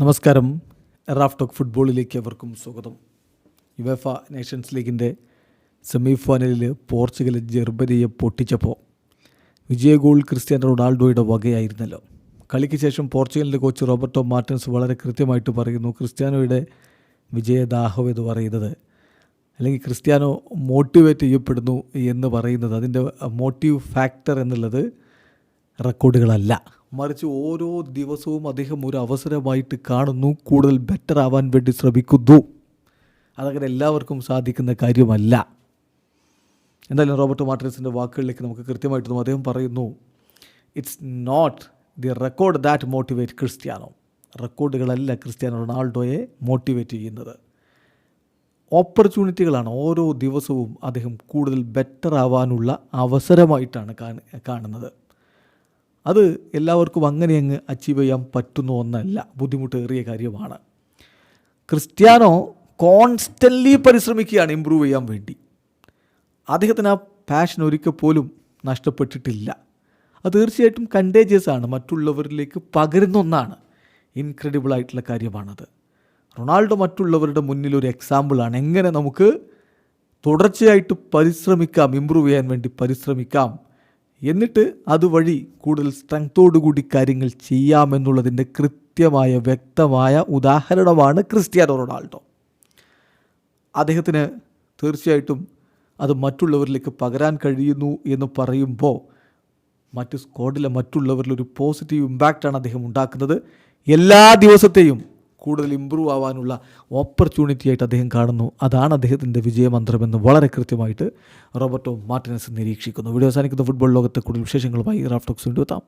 നമസ്കാരം. Raf talk ഫുട്ബോളിലേക്ക് അവർക്കും സ്വാഗതം. യുവേഫ നേഷൻസ് ലീഗിന്റെ സെമി ഫൈനലിൽ പോർച്ചുഗൽ ജർമ്മനിയെ പൊട്ടിച്ചപ്പോൾ വിജയ ഗോൾ ക്രിസ്ത്യാനോ റൊണാൾഡോയുടെ വകയായിരുന്നല്ലോ. കളിക്ക് ശേഷം പോർച്ചുഗലിന്റെ കോച്ച് റോബർട്ടോ മാർട്ടിൻസ് വളരെ കൃത്യമായിട്ട് പറയുന്നു ക്രിസ്ത്യാനോയുടെ വിജയദാഹം എന്ന് പറയുന്നത് അല്ലെങ്കിൽ ക്രിസ്ത്യാനോ മോട്ടിവേറ്റ് ചെയ്യപ്പെടുന്നു എന്ന് പറയുന്നത്. അതിന്റെ മോട്ടീവ് ഫാക്ടർ എന്നുള്ളത് റെക്കോർഡുകളല്ല മറിച്ച് ഓരോ ദിവസവും അദ്ദേഹം ഒരു അവസരമായിട്ട് കാണുന്നു കൂടുതൽ ബെറ്റർ ആവാൻ വേണ്ടി ശ്രമിക്കുന്നു. അതങ്ങനെ എല്ലാവർക്കും സാധിക്കുന്ന കാര്യമല്ല. എന്തായാലും റോബർട്ട് മാർട്ടിൻസിന്റെ വാക്കുകളിലേക്ക് നമുക്ക് കൃത്യമായിട്ട് അദ്ദേഹം പറയുന്നു it's not the record that motivate Cristiano. റെക്കോർഡുകളല്ല Cristiano റൊണാൾഡോയെ മോട്ടിവേറ്റ് ചെയ്യുന്നത്. ഓപ്പർച്യൂണിറ്റികളാണ് ഓരോ ദിവസവും അദ്ദേഹം കൂടുതൽ ബെറ്റർ ആവാനുള്ള അവസരമായിട്ടാണ് കാണുന്നത്. അത് എല്ലാവർക്കും അങ്ങനെ അങ്ങ് അച്ചീവ് ചെയ്യാൻ പറ്റുന്ന ഒന്നല്ല. ബുദ്ധിമുട്ടേറിയ കാര്യമാണ്. ക്രിസ്ത്യാനോ കോൺസ്റ്റന്റ്ലി പരിശ്രമിക്കുകയാണ് ഇമ്പ്രൂവ് ചെയ്യാൻ വേണ്ടി. അദ്ദേഹത്തിന് ആ പാഷൻ ഒരിക്കൽ പോലും നഷ്ടപ്പെട്ടിട്ടില്ല. അത് തീർച്ചയായിട്ടും കണ്ടേജിയസ് ആണ്. മറ്റുള്ളവരിലേക്ക് പകരുന്ന ഒന്നാണ്. ഇൻക്രെഡിബിൾ ആയിട്ടുള്ള കാര്യമാണത്. റൊണാൾഡോ മറ്റുള്ളവരുടെ മുന്നിൽ ഒരു എക്സാമ്പിളാണ് എങ്ങനെ നമുക്ക് തുടർച്ചയായിട്ട് പരിശ്രമിക്കാം ഇമ്പ്രൂവ് ചെയ്യാൻ വേണ്ടി പരിശ്രമിക്കാം. എന്നിട്ട് അതുവഴി കൂടുതൽ സ്ട്രെങ്തോടുകൂടി കാര്യങ്ങൾ ചെയ്യാമെന്നുള്ളതിന്റെ കൃത്യമായ വ്യക്തമായ ഉദാഹരണമാണ് ക്രിസ്ത്യാനോ റൊണാൾഡോ. അദ്ദേഹത്തിന് തീർച്ചയായിട്ടും അത് മറ്റുള്ളവരിലേക്ക് പകരാൻ കഴിയുന്നു എന്ന് പറയുമ്പോൾ മറ്റ് സ്ക്വാഡിലെ മറ്റുള്ളവരിലൊരു പോസിറ്റീവ് ഇമ്പാക്റ്റാണ് അദ്ദേഹം ഉണ്ടാക്കുന്നത്. എല്ലാ ദിവസത്തെയും കൂടുതൽ ഇമ്പ്രൂവ് ആവാനുള്ള ഓപ്പർച്യൂണിറ്റി ആയിട്ട് അദ്ദേഹം കാണുന്നു. അതാണ് അദ്ദേഹത്തിന്റെ വിജയമന്ത്രമെന്ന് വളരെ കൃത്യമായിട്ട് റോബർട്ടോ മാർട്ടിനസ് നിരീക്ഷിക്കുന്നു. വീഡിയോ അവസാനിക്കുന്ന. ഫുട്ബോൾ ലോകത്തെ കൂടുതൽ വിശേഷങ്ങളുമായി റാഫ്റ്റോക്സ് വീണ്ടും എത്താം.